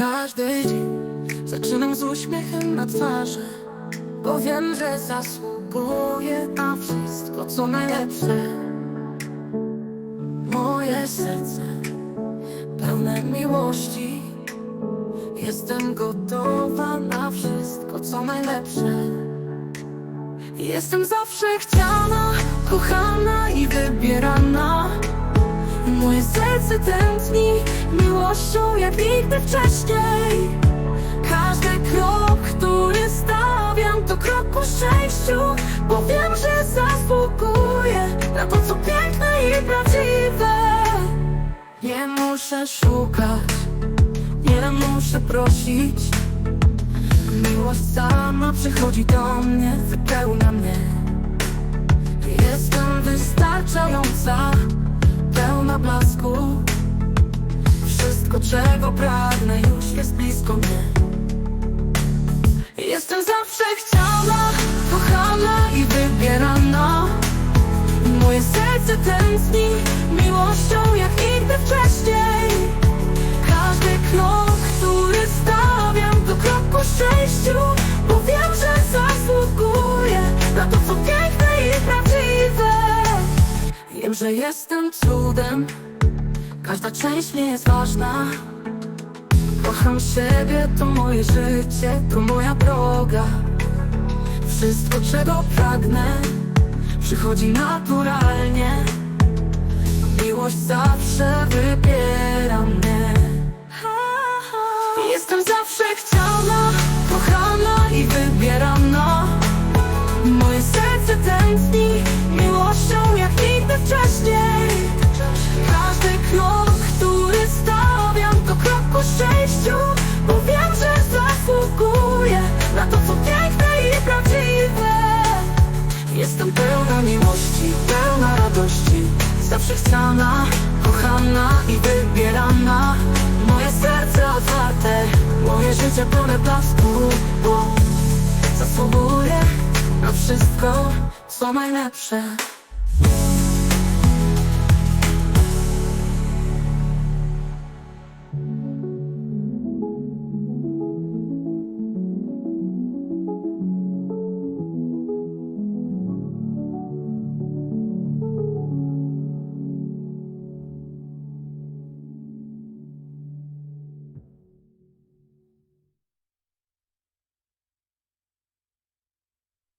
Każdy dzień zaczynam z uśmiechem na twarzy Bo wiem, że zasługuję na wszystko co najlepsze. Moje serce pełne miłości Jestem gotowa na wszystko co najlepsze. Jestem zawsze chciana, kochana i wybierana Moje serce tętni miłością jak nigdy wcześniej. Każdy krok, który stawiam to krok ku szczęściu Bo wiem, że zasługuję na to co piękne i prawdziwe. Nie muszę szukać, nie muszę prosić. Miłość sama przychodzi do mnie, wypełnia mnie. Jestem wystarczająca, czego pragnę? Już jest blisko mnie. Jestem zawsze chciana, kochana i wybierana. Moje serce tętni miłością jak nigdy wcześniej. Każdy krok, który stawiam to krok ku szczęściu Bo wiem, że zasługuję na to co piękne i prawdziwe. Wiem, że jestem cudem. Każda część mnie jest ważna Kocham siebie, to moje życie, to moja droga. Wszystko czego pragnę Przychodzi naturalnie. Miłość zawsze wybiera Zawsze chcana, kochana i wybierana. Moje serce otwarte, moje życie pełne blasku Bo zasługuję na wszystko, co najlepsze